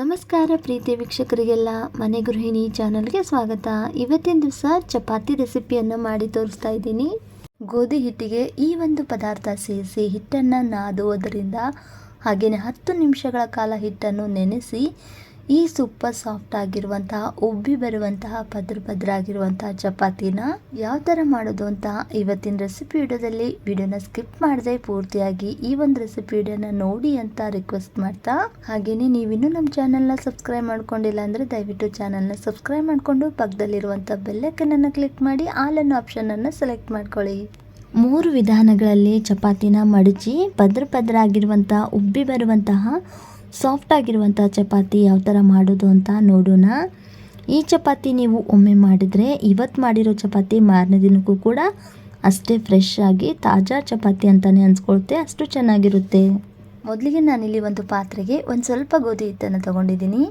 ನಮಸ್ಕಾರ ಪ್ರೀತಿ ವೀಕ್ಷಕರಿಗೆಲ್ಲ, ಮನೆ ಗೃಹಿಣಿ ಚಾನಲ್ಗೆ ಸ್ವಾಗತ. ಇವತ್ತಿನ ದಿವಸ ಚಪಾತಿ ರೆಸಿಪಿಯನ್ನು ಮಾಡಿ ತೋರಿಸ್ತಾ ಇದ್ದೀನಿ. ಗೋಧಿ ಹಿಟ್ಟಿಗೆ ಈ ಒಂದು ಪದಾರ್ಥ ಸೇರಿಸಿ ಹಿಟ್ಟನ್ನು ನಾದುವುದರಿಂದ, ಹಾಗೆಯೇ ಹತ್ತು ನಿಮಿಷಗಳ ಕಾಲ ಹಿಟ್ಟನ್ನು ನೆನೆಸಿ ಈ ಸೂಪರ್ ಸಾಫ್ಟ್ ಆಗಿರುವಂತಹ, ಉಬ್ಬಿ ಬರುವಂತಹ, ಪದ್ರ ಪದ್ರ ಆಗಿರುವಂತಹ ಚಪಾತಿನ ಯಾವ ಥರ ಮಾಡೋದು ಅಂತ ಇವತ್ತಿನ ರೆಸಿಪಿ ವಿಡಿಯೋದಲ್ಲಿ ವಿಡಿಯೋನ ಸ್ಕಿಪ್ ಮಾಡದೆ ಪೂರ್ತಿಯಾಗಿ ಈ ಒಂದು ರೆಸಿಪಿ ವಿಡಿಯೋನ ನೋಡಿ ಅಂತ ರಿಕ್ವೆಸ್ಟ್ ಮಾಡ್ತಾ, ಹಾಗೇನೆ ನೀವಿನ್ನೂ ನಮ್ಮ ಚಾನಲ್ನ ಸಬ್ಸ್ಕ್ರೈಬ್ ಮಾಡ್ಕೊಂಡಿಲ್ಲ ಅಂದರೆ ದಯವಿಟ್ಟು ಚಾನಲ್ನ ಸಬ್ಸ್ಕ್ರೈಬ್ ಮಾಡಿಕೊಂಡು ಪಕ್ಕದಲ್ಲಿರುವಂಥ ಬೆಲ್ಲೈಕನನ್ನು ಕ್ಲಿಕ್ ಮಾಡಿ ಆಲ್ ಆಪ್ಷನ್ ಆಪ್ಷನನ್ನು ಸೆಲೆಕ್ಟ್ ಮಾಡ್ಕೊಳ್ಳಿ. ಮೂರು ವಿಧಾನಗಳಲ್ಲಿ ಚಪಾತಿನ ಮಡಚಿ, ಪದ್ರ ಪದ್ರ ಆಗಿರುವಂತಹ, ಉಬ್ಬಿ ಬರುವಂತಹ ಸಾಫ್ಟ್ ಆಗಿರುವಂಥ ಚಪಾತಿ ಯಾವ ಥರ ಮಾಡೋದು ಅಂತ ನೋಡೋಣ. ಈ ಚಪಾತಿ ನೀವು ಒಮ್ಮೆ ಮಾಡಿದರೆ ಇವತ್ತು ಮಾಡಿರೋ ಚಪಾತಿ ಮಾರನೇ ದಿನಕ್ಕೂ ಕೂಡ ಅಷ್ಟೇ ಫ್ರೆಶ್ ಆಗಿ ತಾಜಾ ಚಪಾತಿ ಅಂತಲೇ ಅನ್ಸ್ಕೊಳುತ್ತೆ, ಅಷ್ಟು ಚೆನ್ನಾಗಿರುತ್ತೆ. ಮೊದಲಿಗೆ ನಾನಿಲ್ಲಿ ಒಂದು ಪಾತ್ರೆಗೆ ಒಂದು ಸ್ವಲ್ಪ ಗೋಧಿ ಹಿಟ್ಟನ್ನು ತಗೊಂಡಿದ್ದೀನಿ.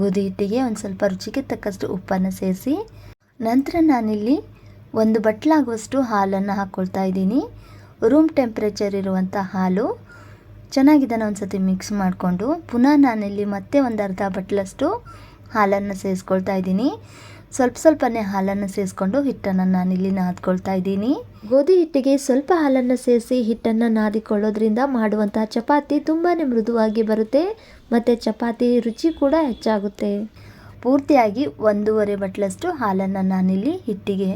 ಗೋಧಿ ಹಿಟ್ಟಿಗೆ ಒಂದು ಸ್ವಲ್ಪ ರುಚಿಗೆ ತಕ್ಕಷ್ಟು ಉಪ್ಪನ್ನು ಸೇರಿಸಿ, ನಂತರ ನಾನಿಲ್ಲಿ ಒಂದು ಬಟ್ಲಾಗುವಷ್ಟು ಹಾಲನ್ನು ಹಾಕ್ಕೊಳ್ತಾ ಇದ್ದೀನಿ. ರೂಮ್ ಟೆಂಪ್ರೇಚರ್ ಇರುವಂಥ ಹಾಲು ಚೆನ್ನಾಗಿ ಇದನ್ನು ಒಂದು ಸತಿ ಮಿಕ್ಸ್ ಮಾಡಿಕೊಂಡು. ಪುನಃ ನಾನಿಲ್ಲಿ ಮತ್ತೆ ಒಂದು ಅರ್ಧ ಬಟ್ಲಷ್ಟು ಹಾಲನ್ನು ಸೇರಿಸ್ಕೊಳ್ತಾ ಇದ್ದೀನಿ. ಸ್ವಲ್ಪ ಸ್ವಲ್ಪನೇ ಹಾಲನ್ನು ಸೇರಿಸ್ಕೊಂಡು ಹಿಟ್ಟನ್ನು ನಾನಿಲ್ಲಿ ನಾದ್ಕೊಳ್ತಾ ಇದ್ದೀನಿ. ಗೋಧಿ ಹಿಟ್ಟಿಗೆ ಸ್ವಲ್ಪ ಹಾಲನ್ನು ಸೇರಿಸಿ ಹಿಟ್ಟನ್ನು ನಾದಿಕೊಳ್ಳೋದ್ರಿಂದ ಮಾಡುವಂತಹ ಚಪಾತಿ ತುಂಬಾ ಮೃದುವಾಗಿ ಬರುತ್ತೆ. ಮತ್ತು ಚಪಾತಿ ರುಚಿ ಕೂಡ ಹೆಚ್ಚಾಗುತ್ತೆ. ಪೂರ್ತಿಯಾಗಿ ಒಂದೂವರೆ ಬಟ್ಲಷ್ಟು ಹಾಲನ್ನು ನಾನಿಲ್ಲಿ ಹಿಟ್ಟಿಗೆ,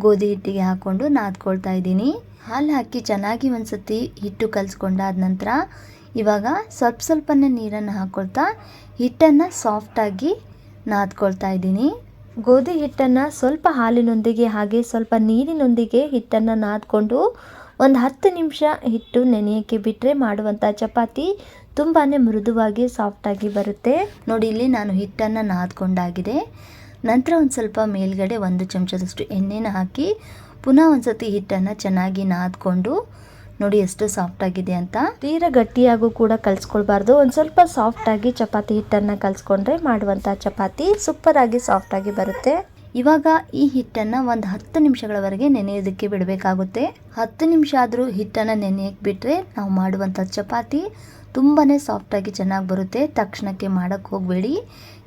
ಗೋಧಿ ಹಿಟ್ಟಿಗೆ ಹಾಕ್ಕೊಂಡು ನಾದ್ಕೊಳ್ತಾ ಇದ್ದೀನಿ. ಹಾಲು ಹಾಕಿ ಚೆನ್ನಾಗಿ ಒಂದ್ಸತಿ ಹಿಟ್ಟು ಕಲಿಸ್ಕೊಂಡಾದ ನಂತರ ಇವಾಗ ಸ್ವಲ್ಪ ಸ್ವಲ್ಪನೇ ನೀರನ್ನು ಹಾಕ್ಕೊಳ್ತಾ ಹಿಟ್ಟನ್ನು ಸಾಫ್ಟಾಗಿ ನಾದ್ಕೊಳ್ತಾ ಇದ್ದೀನಿ. ಗೋಧಿ ಹಿಟ್ಟನ್ನು ಸ್ವಲ್ಪ ಹಾಲಿನೊಂದಿಗೆ ಹಾಗೆ ಸ್ವಲ್ಪ ನೀರಿನೊಂದಿಗೆ ಹಿಟ್ಟನ್ನು ನಾದ್ಕೊಂಡು ಒಂದು ಹತ್ತು ನಿಮಿಷ ಹಿಟ್ಟು ನೆನೆಯೋಕ್ಕೆ ಬಿಟ್ಟರೆ ಮಾಡುವಂಥ ಚಪಾತಿ ತುಂಬಾ ಮೃದುವಾಗಿ ಸಾಫ್ಟಾಗಿ ಬರುತ್ತೆ. ನೋಡಿ, ಇಲ್ಲಿ ನಾನು ಹಿಟ್ಟನ್ನು ನಾದ್ಕೊಂಡಾಗಿದೆ. ನಂತರ ಒಂದು ಸ್ವಲ್ಪ ಮೇಲ್ಗಡೆ ಒಂದು ಚಮಚದಷ್ಟು ಎಣ್ಣೆನ ಹಾಕಿ ಪುನಃ ಒಂದು ಸತಿ ಹಿಟ್ಟನ್ನು ಚೆನ್ನಾಗಿ ನಾದ್ಕೊಂಡು ನೋಡಿ ಎಷ್ಟು ಸಾಫ್ಟ್ ಆಗಿದೆ ಅಂತ. ತೀರ ಗಟ್ಟಿಯಾಗೂ ಕೂಡ ಕಲ್ಸ್ಕೊಳ್ಬಾರ್ದು. ಒಂದು ಸ್ವಲ್ಪ ಸಾಫ್ಟಾಗಿ ಚಪಾತಿ ಹಿಟ್ಟನ್ನು ಕಲ್ಸ್ಕೊಂಡ್ರೆ ಮಾಡುವಂಥ ಚಪಾತಿ ಸೂಪರ್ ಆಗಿ ಸಾಫ್ಟ್ ಆಗಿ ಬರುತ್ತೆ. ಇವಾಗ ಈ ಹಿಟ್ಟನ್ನು ಒಂದು ಹತ್ತು ನಿಮಿಷಗಳವರೆಗೆ ನೆನೆಯೋದಕ್ಕೆ ಬಿಡಬೇಕಾಗುತ್ತೆ. ಹತ್ತು ನಿಮಿಷ ಆದರೂ ಹಿಟ್ಟನ್ನು ನೆನೆಯಕ್ಕೆ ಬಿಟ್ಟರೆ ನಾವು ಮಾಡುವಂಥ ಚಪಾತಿ ತುಂಬಾ ಸಾಫ್ಟಾಗಿ ಚೆನ್ನಾಗಿ ಬರುತ್ತೆ. ತಕ್ಷಣಕ್ಕೆ ಮಾಡೋಕ್ಕೆ ಹೋಗಬೇಡಿ.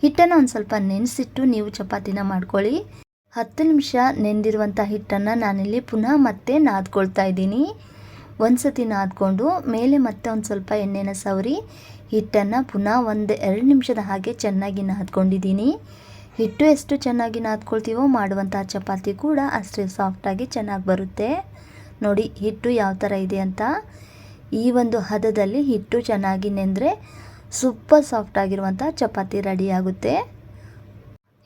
ಹಿಟ್ಟನ್ನು ಒಂದು ಸ್ವಲ್ಪ ನೆನೆಸಿಟ್ಟು ನೀವು ಚಪಾತಿನ ಮಾಡ್ಕೊಳ್ಳಿ. ಹತ್ತು ನಿಮಿಷ ನೆಂದಿರುವಂಥ ಹಿಟ್ಟನ್ನು ನಾನಿಲ್ಲಿ ಪುನಃ ಮತ್ತೆ ನಾದ್ಕೊಳ್ತಾ ಇದ್ದೀನಿ. ಒಂದು ಸತಿ ನಾದ್ಕೊಂಡು ಮೇಲೆ ಮತ್ತೆ ಒಂದು ಸ್ವಲ್ಪ ಎಣ್ಣೆನ ಸವರಿ ಹಿಟ್ಟನ್ನು ಪುನಃ ಒಂದು ಎರಡು ನಿಮಿಷದ ಹಾಗೆ ಚೆನ್ನಾಗಿ ನಾದ್ಕೊಂಡಿದ್ದೀನಿ. ಹಿಟ್ಟು ಎಷ್ಟು ಚೆನ್ನಾಗಿ ನಾದ್ಕೊಳ್ತೀವೋ ಮಾಡುವಂಥ ಚಪಾತಿ ಕೂಡ ಅಷ್ಟೇ ಸಾಫ್ಟಾಗಿ ಚೆನ್ನಾಗಿ ಬರುತ್ತೆ. ನೋಡಿ ಹಿಟ್ಟು ಯಾವ ಥರ ಇದೆ ಅಂತ. ಈ ಒಂದು ಹದದಲ್ಲಿ ಹಿಟ್ಟು ಚೆನ್ನಾಗಿ ನೆಂದರೆ ಸೂಪರ್ ಸಾಫ್ಟ್ ಆಗಿರುವಂಥ ಚಪಾತಿ ರೆಡಿ ಆಗುತ್ತೆ.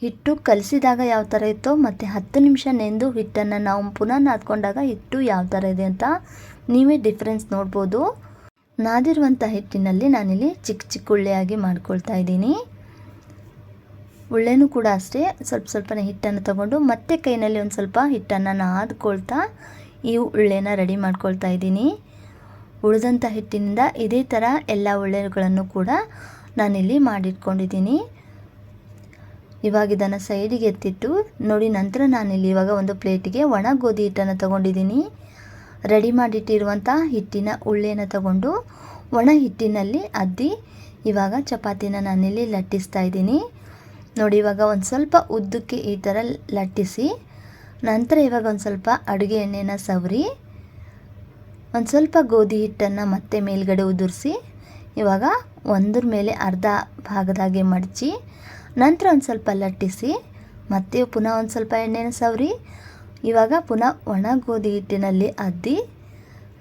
ಹಿಟ್ಟು ಕಲಸಿದಾಗ ಯಾವ ಥರ ಇತ್ತೋ ಮತ್ತು ಹತ್ತು ನಿಮಿಷ ನೆಂದು ಹಿಟ್ಟನ್ನು ನಾವು ಪುನಃ ನಾದ್ಕೊಂಡಾಗ ಹಿಟ್ಟು ಯಾವ ಥರ ಇದೆ ಅಂತ ನೀವೇ ಡಿಫ್ರೆನ್ಸ್ ನೋಡ್ಬೋದು. ನಾದಿರುವಂಥ ಹಿಟ್ಟಿನಲ್ಲಿ ನಾನಿಲ್ಲಿ ಚಿಕ್ಕ ಚಿಕ್ಕ ಉಳ್ಳೆಯಾಗಿ ಮಾಡ್ಕೊಳ್ತಾ ಇದ್ದೀನಿ. ಉಳ್ಳೆನೂ ಕೂಡ ಅಷ್ಟೇ, ಸ್ವಲ್ಪ ಸ್ವಲ್ಪನೇ ಹಿಟ್ಟನ್ನು ತಗೊಂಡು ಮತ್ತೆ ಕೈನಲ್ಲಿ ಒಂದು ಸ್ವಲ್ಪ ಹಿಟ್ಟನ್ನು ನಾದ್ಕೊಳ್ತಾ ಈ ಉಳ್ಳೆನ ರೆಡಿ ಮಾಡ್ಕೊಳ್ತಾ ಇದ್ದೀನಿ. ಉಳಿದಂಥ ಹಿಟ್ಟಿನಿಂದ ಇದೇ ಥರ ಎಲ್ಲ ಉಳ್ಳೆಗಳನ್ನು ಕೂಡ ನಾನಿಲ್ಲಿ ಮಾಡಿಟ್ಕೊಂಡಿದ್ದೀನಿ. ಇವಾಗ ಇದನ್ನು ಸೈಡಿಗೆ ಎತ್ತಿಟ್ಟು ನೋಡಿ, ನಂತರ ನಾನಿಲ್ಲಿ ಇವಾಗ ಒಂದು ಪ್ಲೇಟಿಗೆ ಒಣ ಗೋಧಿ ಹಿಟ್ಟನ್ನು ತಗೊಂಡಿದ್ದೀನಿ. ರೆಡಿ ಮಾಡಿಟ್ಟಿರುವಂಥ ಹಿಟ್ಟಿನ ಉಳ್ಳೆಯನ್ನು ತಗೊಂಡು ಒಣ ಹಿಟ್ಟಿನಲ್ಲಿ ಅದ್ದಿ ಇವಾಗ ಚಪಾತಿನ ನಾನಿಲ್ಲಿ ಲಟ್ಟಿಸ್ತಾ ಇದ್ದೀನಿ. ನೋಡಿ, ಇವಾಗ ಒಂದು ಸ್ವಲ್ಪ ಉದ್ದಕ್ಕೆ ಈ ಥರ ಲಟ್ಟಿಸಿ, ನಂತರ ಇವಾಗ ಒಂದು ಸ್ವಲ್ಪ ಅಡುಗೆ ಎಣ್ಣೆನ ಸವರಿ, ಒಂದು ಸ್ವಲ್ಪ ಗೋಧಿ ಹಿಟ್ಟನ್ನು ಮತ್ತೆ ಮೇಲ್ಗಡೆ ಉದುರಿಸಿ, ಇವಾಗ ಒಂದ್ರ ಮೇಲೆ ಅರ್ಧ ಭಾಗದಾಗೆ ಮಡಚಿ ನಂತರ ಒಂದು ಸ್ವಲ್ಪ ಲಟ್ಟಿಸಿ, ಮತ್ತೆ ಪುನಃ ಒಂದು ಸ್ವಲ್ಪ ಎಣ್ಣೆನ ಸವರಿ. ಇವಾಗ ಪುನಃ ಒಣ ಗೋಧಿ ಹಿಟ್ಟಿನಲ್ಲಿ ಅದ್ದಿ,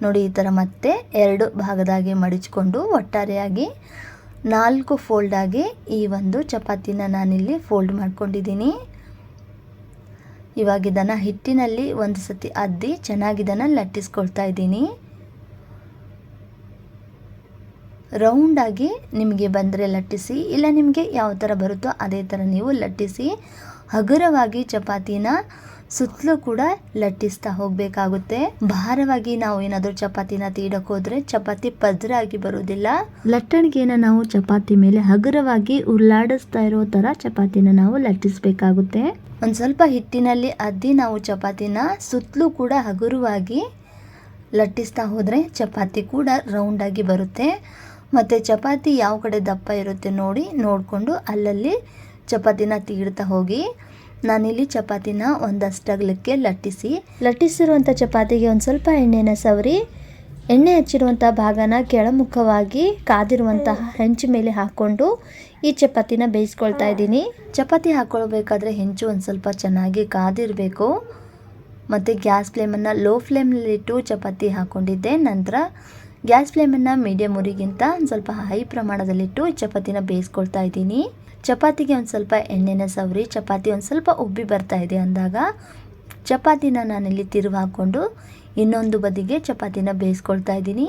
ನೋಡಿ ಈ ಥರ ಮತ್ತೆ ಎರಡು ಭಾಗದಾಗೆ ಮಡಿಚ್ಕೊಂಡು ಒಟ್ಟಾರೆಯಾಗಿ ನಾಲ್ಕು ಫೋಲ್ಡಾಗಿ ಈ ಒಂದು ಚಪಾತಿನ ನಾನಿಲ್ಲಿ ಫೋಲ್ಡ್ ಮಾಡ್ಕೊಂಡಿದ್ದೀನಿ. ಇವಾಗ ಇದನ್ನು ಹಿಟ್ಟಿನಲ್ಲಿ ಒಂದು ಸತಿ ಅದ್ದಿ ಚೆನ್ನಾಗಿದನ್ನು ಲಟ್ಟಿಸ್ಕೊಳ್ತಾ ಇದ್ದೀನಿ. ರೌಂಡಾಗಿ ನಿಮಗೆ ಬಂದರೆ ಲಟ್ಟಿಸಿ, ಇಲ್ಲ ನಿಮಗೆ ಯಾವ ಥರ ಬರುತ್ತೋ ಅದೇ ಥರ ನೀವು ಲಟ್ಟಿಸಿ, ಹಗುರವಾಗಿ ಚಪಾತಿನ ಸುತ್ತಲೂ ಕೂಡ ಲಟ್ಟಿಸ್ತಾ ಹೋಗಬೇಕಾಗುತ್ತೆ. ಭಾರವಾಗಿ ನಾವು ಏನಾದರೂ ಚಪಾತಿನ ತೀಡಕ್ಕೆ ಹೋದರೆ ಚಪಾತಿ ಪದ್ರ ಆಗಿ ಬರೋದಿಲ್ಲ ಲಟ್ಟಣಿಗೆನ ನಾವು ಚಪಾತಿ ಮೇಲೆ ಹಗುರವಾಗಿ ಉರುಳಾಡಿಸ್ತಾ ಇರೋ ಥರ ಚಪಾತಿನ ನಾವು ಲಟ್ಟಿಸ್ಬೇಕಾಗುತ್ತೆ. ಒಂದು ಸ್ವಲ್ಪ ಹಿಟ್ಟಿನಲ್ಲಿ ಅದ್ದಿ ನಾವು ಚಪಾತಿನ ಸುತ್ತಲೂ ಕೂಡ ಹಗುರವಾಗಿ ಲಟ್ಟಿಸ್ತಾ ಹೋದರೆ ಚಪಾತಿ ಕೂಡ ರೌಂಡಾಗಿ ಬರುತ್ತೆ. ಮತ್ತು ಚಪಾತಿ ಯಾವ ಕಡೆ ದಪ್ಪ ಇರುತ್ತೆ ನೋಡಿ ನೋಡಿಕೊಂಡು ಅಲ್ಲಲ್ಲಿ ಚಪಾತಿನ ತೀಡ್ತಾ ಹೋಗಿ. ನಾನಿಲ್ಲಿ ಚಪಾತಿನ ಒಂದಷ್ಟು ಅಗಲಕ್ಕೆ ಲಟ್ಟಿಸಿ. ಲಟ್ಟಿಸಿರುವಂಥ ಚಪಾತಿಗೆ ಒಂದು ಸ್ವಲ್ಪ ಎಣ್ಣೆನ ಸವರಿ. ಎಣ್ಣೆ ಹಚ್ಚಿರುವಂಥ ಭಾಗನ ಕೆಳಮುಖವಾಗಿ ಕಾದಿರುವಂತಹ ಹೆಂಚು ಮೇಲೆ ಹಾಕ್ಕೊಂಡು ಈ ಚಪಾತಿನ ಬೇಯಿಸ್ಕೊಳ್ತಾ ಇದ್ದೀನಿ. ಚಪಾತಿ ಹಾಕ್ಕೊಳ್ಬೇಕಾದ್ರೆ ಹೆಂಚು ಒಂದು ಸ್ವಲ್ಪ ಚೆನ್ನಾಗಿ ಕಾದಿರಬೇಕು. ಮತ್ತು ಗ್ಯಾಸ್ ಫ್ಲೇಮನ್ನು ಲೋ ಫ್ಲೇಮಲ್ಲಿಟ್ಟು ಚಪಾತಿ ಹಾಕ್ಕೊಂಡಿದ್ದೆ ನಂತರ ಗ್ಯಾಸ್ ಫ್ಲೇಮನ್ನು ಮೀಡಿಯಮ್ ಉರಿಗಿಂತ ಒಂದು ಸ್ವಲ್ಪ ಹೈ ಪ್ರಮಾಣದಲ್ಲಿಟ್ಟು ಚಪಾತಿನ ಬೇಯಿಸ್ಕೊಳ್ತಾ ಇದ್ದೀನಿ. ಚಪಾತಿಗೆ ಒಂದು ಸ್ವಲ್ಪ ಎಣ್ಣೆನ ಸವರಿ, ಚಪಾತಿ ಒಂದು ಸ್ವಲ್ಪ ಉಬ್ಬಿ ಬರ್ತಾ ಇದೆ ಅಂದಾಗ ಚಪಾತಿನ ನಾನಿಲ್ಲಿ ತಿರುವು ಹಾಕ್ಕೊಂಡು ಇನ್ನೊಂದು ಬದಿಗೆ ಚಪಾತಿನ ಬೇಯಿಸ್ಕೊಳ್ತಾ ಇದ್ದೀನಿ.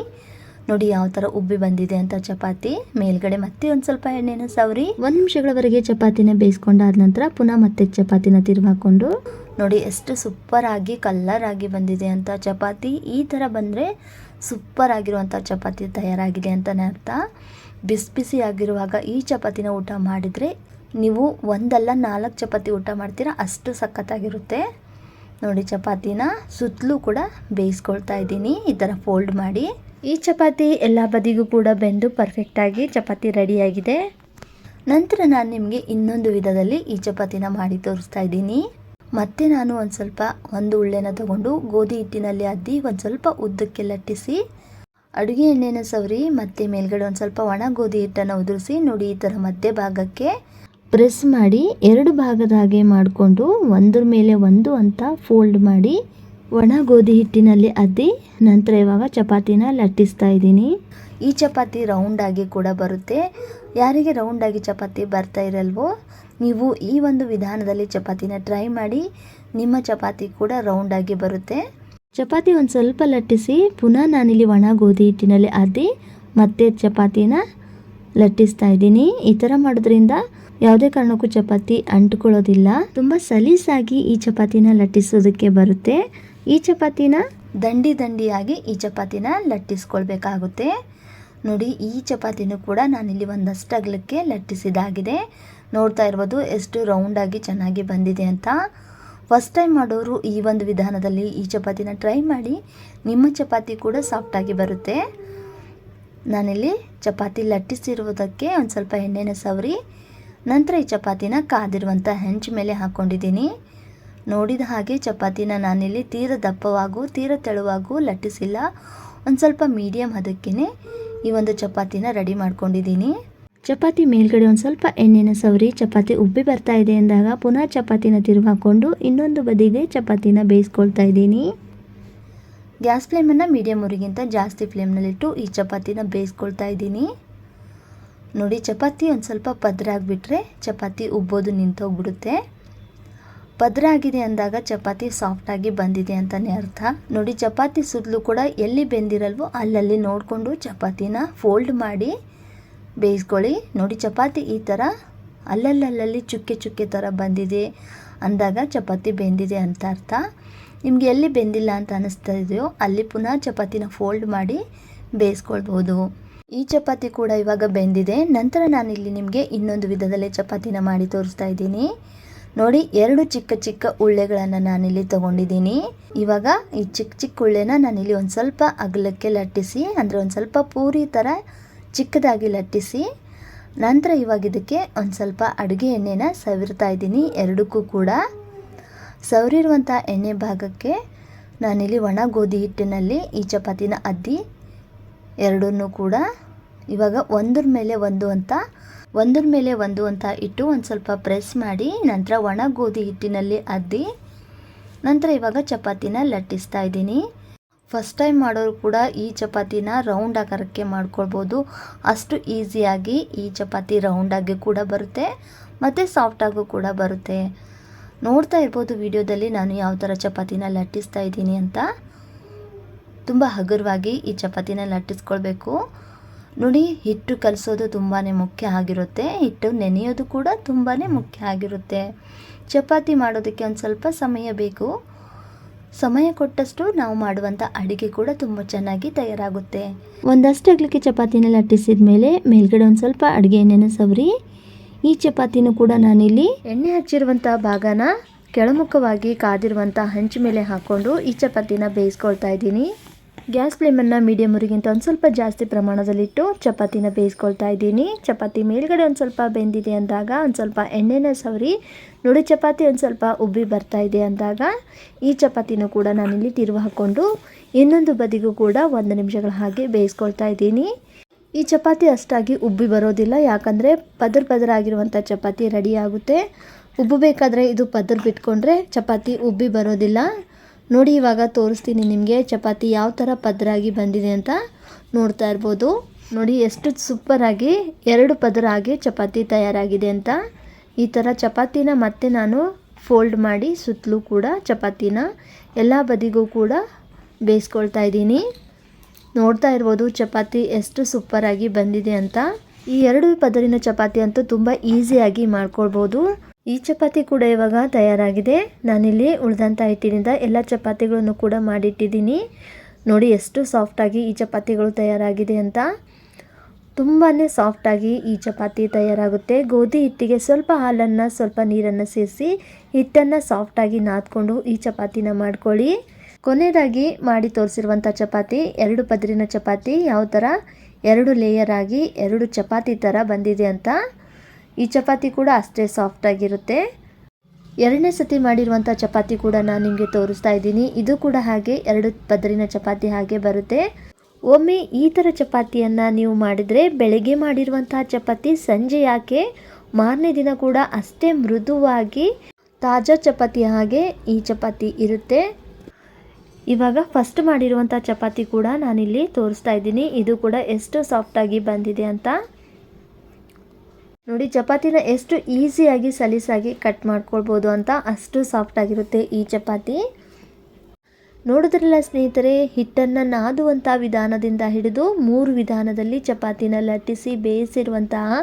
ನೋಡಿ ಯಾವ ಥರ ಉಬ್ಬಿ ಬಂದಿದೆ ಅಂತ ಚಪಾತಿ. ಮೇಲ್ಗಡೆ ಮತ್ತೆ ಒಂದು ಸ್ವಲ್ಪ ಎಣ್ಣೆನ ಸವರಿ. ಒಂದು ನಿಮಿಷಗಳವರೆಗೆ ಚಪಾತಿನ ಬೇಯಿಸ್ಕೊಂಡಾದ ನಂತರ ಪುನಃ ಮತ್ತೆ ಚಪಾತಿನ ತಿರುವು ಹಾಕ್ಕೊಂಡು ನೋಡಿ ಎಷ್ಟು ಸೂಪರ್ ಆಗಿ ಆಗಿ ಬಂದಿದೆ ಅಂತ ಚಪಾತಿ. ಈ ಥರ ಬಂದರೆ ಸೂಪರ್ ಆಗಿರುವಂಥ ಚಪಾತಿ ತಯಾರಾಗಿದೆ ಅಂತಲೇ ಅರ್ಥ. ಬಿಸಿ ಬಿಸಿ ಆಗಿರುವಾಗ ಈ ಚಪಾತಿನ ಊಟ ಮಾಡಿದರೆ ನೀವು ಒಂದಲ್ಲ ನಾಲ್ಕು ಚಪಾತಿ ಊಟ ಮಾಡ್ತೀರಾ, ಅಷ್ಟು ಸಖತ್ತಾಗಿರುತ್ತೆ. ನೋಡಿ ಚಪಾತಿನ ಸುತ್ತಲೂ ಕೂಡ ಬೇಯಿಸ್ಕೊಳ್ತಾ ಇದ್ದೀನಿ, ಈ ಥರ ಫೋಲ್ಡ್ ಮಾಡಿ. ಈ ಚಪಾತಿ ಎಲ್ಲ ಬದಿಗೂ ಕೂಡ ಬೆಂದು ಪರ್ಫೆಕ್ಟಾಗಿ ಚಪಾತಿ ರೆಡಿಯಾಗಿದೆ. ನಂತರ ನಾನು ನಿಮಗೆ ಇನ್ನೊಂದು ವಿಧದಲ್ಲಿ ಈ ಚಪಾತಿನ ಮಾಡಿ ತೋರಿಸ್ತಾ ಇದ್ದೀನಿ. ಮತ್ತೆ ನಾನು ಒಂದು ಸ್ವಲ್ಪ ಒಂದು ಉಳ್ಳೆನ ತಗೊಂಡು ಗೋಧಿ ಹಿಟ್ಟಿನಲ್ಲಿ ಅದ್ದಿ ಒಂದು ಸ್ವಲ್ಪ ಉದ್ದಕ್ಕೆ ಲಟ್ಟಿಸಿ, ಅಡುಗೆ ಎಣ್ಣೆನ ಸವರಿ ಮತ್ತೆ ಮೇಲ್ಗಡೆ ಒಂದು ಸ್ವಲ್ಪ ಒಣ ಗೋಧಿ ಹಿಟ್ಟನ್ನು ಉದುರಿಸಿ, ನೋಡಿ ಈ ಥರ ಮಧ್ಯ ಭಾಗಕ್ಕೆ ಪ್ರೆಸ್ ಮಾಡಿ ಎರಡು ಭಾಗದ ಹಾಗೆ ಮಾಡಿಕೊಂಡು ಒಂದ್ರ ಮೇಲೆ ಒಂದು ಅಂತ ಫೋಲ್ಡ್ ಮಾಡಿ ಒಣ ಗೋಧಿ ಹಿಟ್ಟಿನಲ್ಲಿ ಅದ್ದಿ, ನಂತರ ಇವಾಗ ಚಪಾತಿನ ಲಟ್ಟಿಸ್ತಾ ಇದ್ದೀನಿ. ಈ ಚಪಾತಿ ರೌಂಡಾಗಿ ಕೂಡ ಬರುತ್ತೆ. ಯಾರಿಗೆ ರೌಂಡಾಗಿ ಚಪಾತಿ ಬರ್ತಾ ಇರಲ್ವೋ, ನೀವು ಈ ಒಂದು ವಿಧಾನದಲ್ಲಿ ಚಪಾತಿನ ಟ್ರೈ ಮಾಡಿ, ನಿಮ್ಮ ಚಪಾತಿ ಕೂಡ ರೌಂಡಾಗಿ ಬರುತ್ತೆ. ಚಪಾತಿ ಒಂದು ಸ್ವಲ್ಪ ಲಟ್ಟಿಸಿ, ಪುನಃ ನಾನಿಲ್ಲಿ ಒಣ ಗೋಧಿ ಹಿಟ್ಟಿನಲ್ಲಿ ಅದ್ದಿ, ಮತ್ತೆ ಚಪಾತಿನ ಲಟ್ಟಿಸ್ತಾ ಇದ್ದೀನಿ. ಈ ಥರ ಮಾಡೋದ್ರಿಂದ ಯಾವುದೇ ಕಾರಣಕ್ಕೂ ಚಪಾತಿ ಅಂಟ್ಕೊಳ್ಳೋದಿಲ್ಲ. ತುಂಬ ಸಲೀಸಾಗಿ ಈ ಚಪಾತಿನ ಲಟ್ಟಿಸೋದಕ್ಕೆ ಬರುತ್ತೆ. ಈ ಚಪಾತಿನ ದಂಡಿ ದಂಡಿಯಾಗಿ ಈ ಚಪಾತಿನ ಲಟ್ಟಿಸ್ಕೊಳ್ಬೇಕಾಗುತ್ತೆ. ನೋಡಿ, ಈ ಚಪಾತಿನೂ ಕೂಡ ನಾನಿಲ್ಲಿ ಒಂದಷ್ಟು ಅಗಲಕ್ಕೆ ಲಟ್ಟಿಸಿದಾಗಿದೆ. ನೋಡ್ತಾ ಇರ್ಬೋದು, ಎಷ್ಟು ರೌಂಡಾಗಿ ಚೆನ್ನಾಗಿ ಬಂದಿದೆ ಅಂತ. ಫಸ್ಟ್ ಟೈಮ್ ಮಾಡೋರು ಈ ಒಂದು ವಿಧಾನದಲ್ಲಿ ಈ ಚಪಾತಿನ ಟ್ರೈ ಮಾಡಿ, ನಿಮ್ಮ ಚಪಾತಿ ಕೂಡ ಸಾಫ್ಟಾಗಿ ಬರುತ್ತೆ. ನಾನಿಲ್ಲಿ ಚಪಾತಿ ಲಟ್ಟಿಸಿರುವುದಕ್ಕೆ ಒಂದು ಸ್ವಲ್ಪ ಎಣ್ಣೆನ ಸವರಿ, ನಂತರ ಈ ಚಪಾತಿನ ಕಾದಿರುವಂಥ ಹೆಂಚು ಮೇಲೆ ಹಾಕ್ಕೊಂಡಿದ್ದೀನಿ ನೋಡಿದ ಹಾಗೆ ಚಪಾತಿನ ನಾನಿಲ್ಲಿ ತೀರ ದಪ್ಪವಾಗೂ, ತೀರ ತೆಳುವಾಗೂ ಲಟ್ಟಿಸಿಲ್ಲ. ಒಂದು ಸ್ವಲ್ಪ ಮೀಡಿಯಮ್ ಹದಕ್ಕೇ ಈ ಒಂದು ಚಪಾತಿನ ರೆಡಿ ಮಾಡ್ಕೊಂಡಿದ್ದೀನಿ. ಚಪಾತಿ ಮೇಲ್ಗಡೆ ಒಂದು ಸ್ವಲ್ಪ ಎಣ್ಣೆನ ಸವರಿ, ಚಪಾತಿ ಉಬ್ಬಿ ಬರ್ತಾ ಇದೆ ಅಂದಾಗ ಪುನಃ ಚಪಾತಿನ ಹಾಕ್ಕೊಂಡು ಇನ್ನೊಂದು ಬದಿಗೆ ಚಪಾತಿನ ಬೇಯಿಸ್ಕೊಳ್ತಾ ಇದ್ದೀನಿ. ಗ್ಯಾಸ್ ಫ್ಲೇಮನ್ನು ಮೀಡಿಯಂ ಊರಿಗಿಂತ ಜಾಸ್ತಿ ಫ್ಲೇಮ್ನಲ್ಲಿಟ್ಟು ಈ ಚಪಾತಿನ ಬೇಯಿಸ್ಕೊಳ್ತಾ ಇದ್ದೀನಿ. ನೋಡಿ, ಚಪಾತಿ ಒಂದು ಸ್ವಲ್ಪ ಪದ್ರ ಆಗಿಬಿಟ್ರೆ ಚಪಾತಿ ಉಬ್ಬೋದು ನಿಂತೋಗ್ಬಿಡುತ್ತೆ. ಪದ್ರ ಆಗಿದೆ ಅಂದಾಗ ಚಪಾತಿ ಸಾಫ್ಟಾಗಿ ಬಂದಿದೆ ಅಂತಲೇ ಅರ್ಥ. ನೋಡಿ, ಚಪಾತಿ ಸುತ್ತಲೂ ಕೂಡ ಎಲ್ಲಿ ಬೆಂದಿರಲ್ವೋ ಅಲ್ಲಲ್ಲಿ ನೋಡಿಕೊಂಡು ಚಪಾತಿನ ಫೋಲ್ಡ್ ಮಾಡಿ ಬೇಯಿಸ್ಕೊಳ್ಳಿ. ನೋಡಿ, ಚಪಾತಿ ಈ ಥರ ಅಲ್ಲಲ್ಲಲ್ಲಿ ಚುಕ್ಕೆ ಚುಕ್ಕೆ ಥರ ಬಂದಿದೆ ಅಂದಾಗ ಚಪಾತಿ ಬೆಂದಿದೆ ಅಂತ ಅರ್ಥ. ನಿಮಗೆ ಎಲ್ಲಿ ಬೆಂದಿಲ್ಲ ಅಂತ ಅನ್ನಿಸ್ತಾ ಇದೆಯೋ ಅಲ್ಲಿ ಪುನಃ ಚಪಾತಿನ ಫೋಲ್ಡ್ ಮಾಡಿ ಬೇಯಿಸ್ಕೊಳ್ಬೋದು. ಈ ಚಪಾತಿ ಕೂಡ ಇವಾಗ ಬೆಂದಿದೆ. ನಂತರ ನಾನಿಲ್ಲಿ ನಿಮಗೆ ಇನ್ನೊಂದು ವಿಧದಲ್ಲೇ ಚಪಾತಿನ ಮಾಡಿ ತೋರಿಸ್ತಾ ಇದ್ದೀನಿ. ನೋಡಿ, ಎರಡು ಚಿಕ್ಕ ಚಿಕ್ಕ ಉಳ್ಳೆಗಳನ್ನು ನಾನಿಲ್ಲಿ ತಗೊಂಡಿದ್ದೀನಿ. ಇವಾಗ ಈ ಚಿಕ್ಕ ಚಿಕ್ಕ ಉಳ್ಳೆನ ನಾನಿಲ್ಲಿ ಒಂದು ಸ್ವಲ್ಪ ಅಗಲಕ್ಕೆ ಲಟ್ಟಿಸಿ, ಅಂದರೆ ಒಂದು ಸ್ವಲ್ಪ ಪೂರಿ ಥರ ಚಿಕ್ಕದಾಗಿ ಲಟ್ಟಿಸಿ, ನಂತರ ಇವಾಗ ಇದಕ್ಕೆ ಒಂದು ಸ್ವಲ್ಪ ಅಡುಗೆ ಎಣ್ಣೆನ ಸವಿರ್ತಾ ಇದ್ದೀನಿ, ಎರಡಕ್ಕೂ ಕೂಡ. ಸವರಿರುವಂಥ ಎಣ್ಣೆ ಭಾಗಕ್ಕೆ ನಾನಿಲ್ಲಿ ಒಣ ಗೋಧಿ ಹಿಟ್ಟಿನಲ್ಲಿ ಈ ಚಪಾತಿನ ಅದ್ದಿ, ಎರಡನ್ನೂ ಕೂಡ. ಇವಾಗ ಒಂದ್ರ ಮೇಲೆ ಒಂದು ಅಂತ ಒಂದ್ರ ಮೇಲೆ ಒಂದು ಅಂತ ಇಟ್ಟು ಒಂದು ಸ್ವಲ್ಪ ಪ್ರೆಸ್ ಮಾಡಿ, ನಂತರ ಒಣ ಗೋಧಿ ಹಿಟ್ಟಿನಲ್ಲಿ ಅದ್ದಿ, ನಂತರ ಇವಾಗ ಚಪಾತಿನ ಲಟ್ಟಿಸ್ತಾ ಇದ್ದೀನಿ. ಫಸ್ಟ್ ಟೈಮ್ ಮಾಡೋರು ಕೂಡ ಈ ಚಪಾತಿನ ರೌಂಡ್ ಆಕಾರಕ್ಕೆ ಮಾಡ್ಕೊಳ್ಬೋದು. ಅಷ್ಟು ಈಸಿಯಾಗಿ ಈ ಚಪಾತಿ ರೌಂಡಾಗಿ ಕೂಡ ಬರುತ್ತೆ, ಮತ್ತು ಸಾಫ್ಟಾಗೂ ಕೂಡ ಬರುತ್ತೆ. ನೋಡ್ತಾ ಇರ್ಬೋದು ವಿಡಿಯೋದಲ್ಲಿ ನಾನು ಯಾವ ಥರ ಚಪಾತಿನ ಲಟ್ಟಿಸ್ತಾ ಇದ್ದೀನಿ ಅಂತ. ತುಂಬ ಹಗುರವಾಗಿ ಈ ಚಪಾತಿನ ಲಟ್ಟಿಸ್ಕೊಳ್ಬೇಕು. ನೋಡಿ, ಹಿಟ್ಟು ಕಲಿಸೋದು ತುಂಬಾ ಮುಖ್ಯ ಆಗಿರುತ್ತೆ. ಹಿಟ್ಟು ನೆನೆಯೋದು ಕೂಡ ತುಂಬಾ ಮುಖ್ಯ ಆಗಿರುತ್ತೆ. ಚಪಾತಿ ಮಾಡೋದಕ್ಕೆ ಒಂದು ಸ್ವಲ್ಪ ಸಮಯ ಬೇಕು. ಸಮಯ ಕೊಟ್ಟಷ್ಟು ನಾವು ಮಾಡುವಂಥ ಅಡುಗೆ ಕೂಡ ತುಂಬ ಚೆನ್ನಾಗಿ ತಯಾರಾಗುತ್ತೆ. ಒಂದಷ್ಟು ಅಗ್ಲಿಕ್ಕೆ ಚಪಾತಿನ ಲಟ್ಟಿಸಿದ ಮೇಲೆ ಮೇಲ್ಗಡೆ ಒಂದು ಸ್ವಲ್ಪ ಅಡುಗೆ ಎಣ್ಣೆನ ಸವರಿ. ಈ ಚಪಾತಿನೂ ಕೂಡ ನಾನಿಲ್ಲಿ ಎಣ್ಣೆ ಹಚ್ಚಿರುವಂಥ ಭಾಗನ ಕೆಳಮುಖವಾಗಿ ಕಾದಿರುವಂಥ ಹಂಚು ಮೇಲೆ ಹಾಕ್ಕೊಂಡು ಈ ಚಪಾತಿನ ಬೇಯಿಸ್ಕೊಳ್ತಾ ಇದ್ದೀನಿ. ಗ್ಯಾಸ್ ಫ್ಲೇಮನ್ನು ಮೀಡಿಯಮ್ವರೆಗಿಂತ ಒಂದು ಸ್ವಲ್ಪ ಜಾಸ್ತಿ ಪ್ರಮಾಣದಲ್ಲಿಟ್ಟು ಚಪಾತಿನ ಬೇಯಿಸ್ಕೊಳ್ತಾ ಇದ್ದೀನಿ. ಚಪಾತಿ ಮೇಲ್ಗಡೆ ಒಂದು ಸ್ವಲ್ಪ ಬೆಂದಿದೆ ಅಂದಾಗ ಒಂದು ಸ್ವಲ್ಪ ಎಣ್ಣೆನ ಸವರಿ, ನೋಡಿ ಚಪಾತಿ ಒಂದು ಸ್ವಲ್ಪ ಉಬ್ಬಿ ಬರ್ತಾ ಇದೆ ಅಂದಾಗ ಈ ಚಪಾತಿನ ಕೂಡ ನಾನಿಲ್ಲಿ ತಿರುವು ಹಾಕ್ಕೊಂಡು ಇನ್ನೊಂದು ಬದಿಗೂ ಕೂಡ ಒಂದು ನಿಮಿಷಗಳ ಹಾಗೆ ಬೇಯಿಸ್ಕೊಳ್ತಾ ಇದ್ದೀನಿ. ಈ ಚಪಾತಿ ಅಷ್ಟಾಗಿ ಉಬ್ಬಿ ಬರೋದಿಲ್ಲ, ಯಾಕಂದರೆ ಪದರ್ ಪದರ ಆಗಿರುವಂಥ ಚಪಾತಿ ರೆಡಿ ಆಗುತ್ತೆ. ಉಬ್ಬಬೇಕಾದ್ರೆ ಇದು ಪದರ್ ಬಿಟ್ಕೊಂಡ್ರೆ ಚಪಾತಿ ಉಬ್ಬಿ ಬರೋದಿಲ್ಲ. ನೋಡಿ, ಇವಾಗ ತೋರಿಸ್ತೀನಿ ನಿಮಗೆ ಚಪಾತಿ ಯಾವ ಥರ ಪದರಾಗಿ ಬಂದಿದೆ ಅಂತ ನೋಡ್ತಾ ಇರ್ಬೋದು. ನೋಡಿ, ಎಷ್ಟು ಸೂಪರಾಗಿ ಎರಡು ಪದರ ಆಗಿ ಚಪಾತಿ ತಯಾರಾಗಿದೆ ಅಂತ. ಈ ಥರ ಚಪಾತಿನ ಮತ್ತೆ ನಾನು ಫೋಲ್ಡ್ ಮಾಡಿ ಸುತ್ತಲೂ ಕೂಡ ಚಪಾತಿನ ಎಲ್ಲ ಬದಿಗೂ ಕೂಡ ಬೇಯಿಸ್ಕೊಳ್ತಾ ಇದ್ದೀನಿ. ನೋಡ್ತಾ ಇರ್ಬೋದು ಚಪಾತಿ ಎಷ್ಟು ಸೂಪರಾಗಿ ಬಂದಿದೆ ಅಂತ. ಈ ಎರಡು ಪದರಿನ ಚಪಾತಿ ಅಂತೂ ತುಂಬ ಈಸಿಯಾಗಿ ಮಾಡ್ಕೊಳ್ಬೋದು. ಈ ಚಪಾತಿ ಕೂಡ ಇವಾಗ ತಯಾರಾಗಿದೆ. ನಾನಿಲ್ಲಿ ಉಳಿದಂಥ ಹಿಟ್ಟಿನಿಂದ ಎಲ್ಲ ಚಪಾತಿಗಳನ್ನು ಕೂಡ ಮಾಡಿಟ್ಟಿದ್ದೀನಿ. ನೋಡಿ ಎಷ್ಟು ಸಾಫ್ಟಾಗಿ ಈ ಚಪಾತಿಗಳು ತಯಾರಾಗಿದೆ ಅಂತ. ತುಂಬಾ ಸಾಫ್ಟಾಗಿ ಈ ಚಪಾತಿ ತಯಾರಾಗುತ್ತೆ. ಗೋಧಿ ಹಿಟ್ಟಿಗೆ ಸ್ವಲ್ಪ ಹಾಲನ್ನು, ಸ್ವಲ್ಪ ನೀರನ್ನು ಸೇರಿಸಿ ಹಿಟ್ಟನ್ನು ಸಾಫ್ಟಾಗಿ ನಾದ್ಕೊಂಡು ಈ ಚಪಾತಿನ ಮಾಡ್ಕೊಳ್ಳಿ. ಕೊನೆಯದಾಗಿ ಮಾಡಿ ತೋರಿಸಿರುವಂಥ ಚಪಾತಿ, ಎರಡು ಪದರಿನ ಚಪಾತಿ ಯಾವ ಥರ ಎರಡು ಲೇಯರ್ ಆಗಿ ಎರಡು ಚಪಾತಿ ಥರ ಬಂದಿದೆ ಅಂತ. ಈ ಚಪಾತಿ ಕೂಡ ಅಷ್ಟೇ ಸಾಫ್ಟಾಗಿರುತ್ತೆ ಎರಡನೇ ಸತಿ ಮಾಡಿರುವಂಥ ಚಪಾತಿ ಕೂಡ ನಾನು ನಿಮಗೆ ತೋರಿಸ್ತಾ ಇದ್ದೀನಿ. ಇದು ಕೂಡ ಹಾಗೆ ಎರಡು ಪದರಿನ ಚಪಾತಿ ಹಾಗೆ ಬರುತ್ತೆ. ಒಮ್ಮೆ ಈ ಥರ ಚಪಾತಿಯನ್ನು ನೀವು ಮಾಡಿದರೆ ಬೆಳಗ್ಗೆ ಮಾಡಿರುವಂತಹ ಚಪಾತಿ ಸಂಜೆ ಯಾಕೆ? ಮಾರನೇ ದಿನ ಕೂಡ ಅಷ್ಟೇ ಮೃದುವಾಗಿ ತಾಜಾ ಚಪಾತಿ ಹಾಗೆ ಈ ಚಪಾತಿ ಇರುತ್ತೆ. ಇವಾಗ ಫಸ್ಟ್ ಮಾಡಿರುವಂಥ ಚಪಾತಿ ಕೂಡ ನಾನಿಲ್ಲಿ ತೋರಿಸ್ತಾ ಇದ್ದೀನಿ. ಇದು ಕೂಡ ಎಷ್ಟು ಸಾಫ್ಟಾಗಿ ಬಂದಿದೆ ಅಂತ. ನೋಡಿ, ಚಪಾತಿನ ಎಷ್ಟು ಈಸಿಯಾಗಿ, ಸಲೀಸಾಗಿ ಕಟ್ ಮಾಡ್ಕೊಳ್ಬೋದು ಅಂತ ಅಷ್ಟು ಸಾಫ್ಟಾಗಿರುತ್ತೆ ಈ ಚಪಾತಿ. ನೋಡಿದ್ರಲ್ಲ ಸ್ನೇಹಿತರೆ, ಹಿಟ್ಟನ್ನು ನಾದುವಂಥ ವಿಧಾನದಿಂದ ಹಿಡಿದು ಮೂರು ವಿಧಾನದಲ್ಲಿ ಚಪಾತಿನ ಲಟ್ಟಿಸಿ ಬೇಯಿಸಿರುವಂತಹ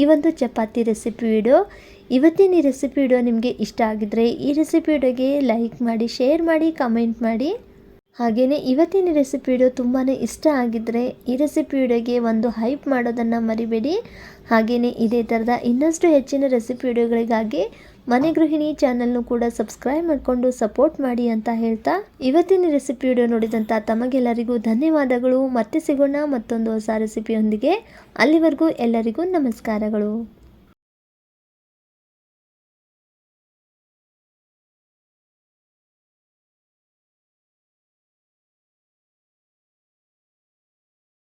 ಈ ಒಂದು ಚಪಾತಿ ರೆಸಿಪಿ ವಿಡಿಯೋ. ಇವತ್ತಿನ ಈ ರೆಸಿಪಿ ವಿಡಿಯೋ ನಿಮಗೆ ಇಷ್ಟ ಆಗಿದ್ರೆ ಈ ರೆಸಿಪಿ ವಿಡಿಯೋಗೆ ಲೈಕ್ ಮಾಡಿ, ಶೇರ್ ಮಾಡಿ, ಕಮೆಂಟ್ ಮಾಡಿ. ಹಾಗೆಯೇ ಇವತ್ತಿನ ರೆಸಿಪಿ ವಿಡಿಯೋ ತುಂಬಾ ಇಷ್ಟ ಆಗಿದ್ದರೆ ಈ ರೆಸಿಪಿ ವಿಡಿಯೋಗೆ ಒಂದು ಹೈಪ್ ಮಾಡೋದನ್ನು ಮರಿಬೇಡಿ. ಹಾಗೆಯೇ ಇದೇ ಥರದ ಇನ್ನಷ್ಟು ಹೆಚ್ಚಿನ ರೆಸಿಪಿ ವಿಡಿಯೋಗಳಿಗಾಗಿ ಮನೆ ಗೃಹಿಣಿ ಚಾನಲ್ನು ಕೂಡ ಸಬ್ಸ್ಕ್ರೈಬ್ ಮಾಡಿಕೊಂಡು ಸಪೋರ್ಟ್ ಮಾಡಿ ಅಂತ ಹೇಳ್ತಾ ಇವತ್ತಿನ ರೆಸಿಪಿ ವಿಡಿಯೋ ನೋಡಿದಂಥ ತಮಗೆಲ್ಲರಿಗೂ ಧನ್ಯವಾದಗಳು. ಮತ್ತೆ ಸಿಗೋಣ ಮತ್ತೊಂದು ಹೊಸ ರೆಸಿಪಿಯೊಂದಿಗೆ ಅಲ್ಲಿವರೆಗೂ ಎಲ್ಲರಿಗೂ ನಮಸ್ಕಾರಗಳು.